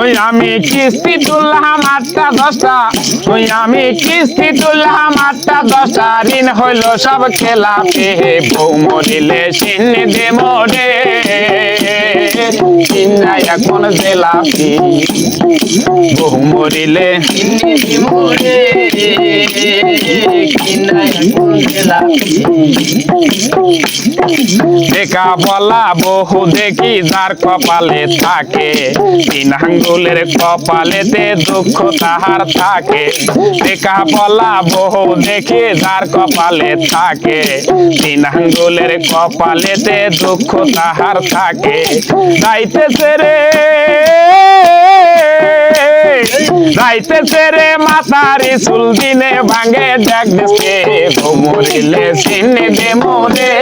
ওই আমি কিস্তি তুললাম আটটা দশটা। ওই আমি কিস্তি তুললাম আটটা দশটা। ঋণ হইল সব খেলা পেহে বউ মরিলে সিন্নি দে মরে চিন্না মরিলে। দেখা বলা বহু দেখি যার কপালে থাকে। তিন কপালেতে দুঃখ তাহার থাকে। দেখা বলা বহু দেখি যার কপালে থাকে। তিন কপালেতে দুঃখ তাহার থাকে। যাইতেছে রে যাইতেছে সেরে মাতারি চুল দিনে ভাঙে দেখ দিছে মরিলে সিনে দে মোরে।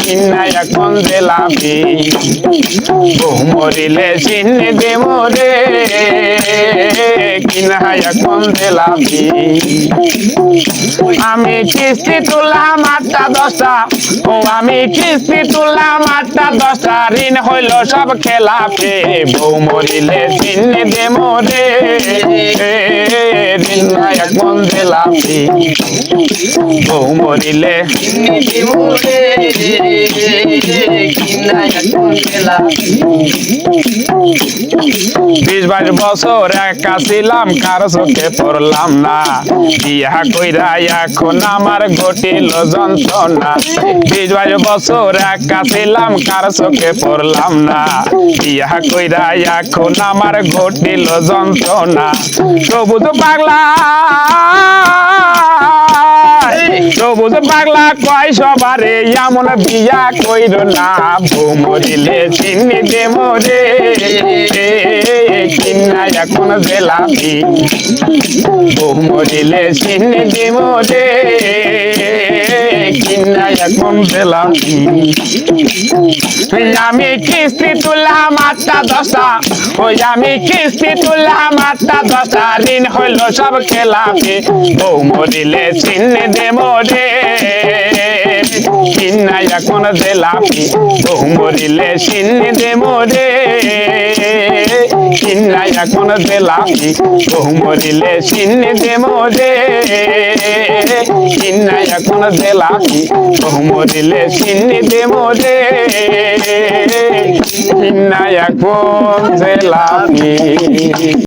কিনা এখন জেলাপি ঘুমরিলে সিনে দে মোরে। আমি কিস্তি তুললাম আটটা দশটা। ও, আমি কিস্তি তুললাম আটটা দশটা। ঋণ হইল সব খেলাপে বউ মরিলে চিনে দে মোরে ঋণ এখন জেলাপি বউ মরিলে বিশ বাইশ বছর একা ছিলাম, কারও চোখে পড়লাম না। বিয়া কইরা এখন আমার ঘটিল যন্ত্রণা। বিশ বাইশ বছর একা ছিলাম, কারও চোখে পড়লাম না। বিয়া কইরা এখন আমার ঘটিল যন্ত্রণা। সবুজ পাগলা কয় সবারে, এমন বিয়া কইর না। ভুমরিলে চিনি দে মোরে কিনা এখন জেলাপি। ভুমরিলে চিনি দে মোরে আমি কিস্তি তুললাম আটটা দশটা। ওই আমি কিস্তি তুললাম আটটা দশটা। ঋণ হইল সব খেলাপি। বউ মরিলে চিনে দে মোরে। চিন্না এখন জেলাপি বউ মরিলে চিনে দে চিন্না এখন দেলামি বহু মরিলে চিনে দে মোরে। চিন্না এখন দেলামি বহু মরিলে চিনে দে মোরে। চিন্না এখন জেলাপি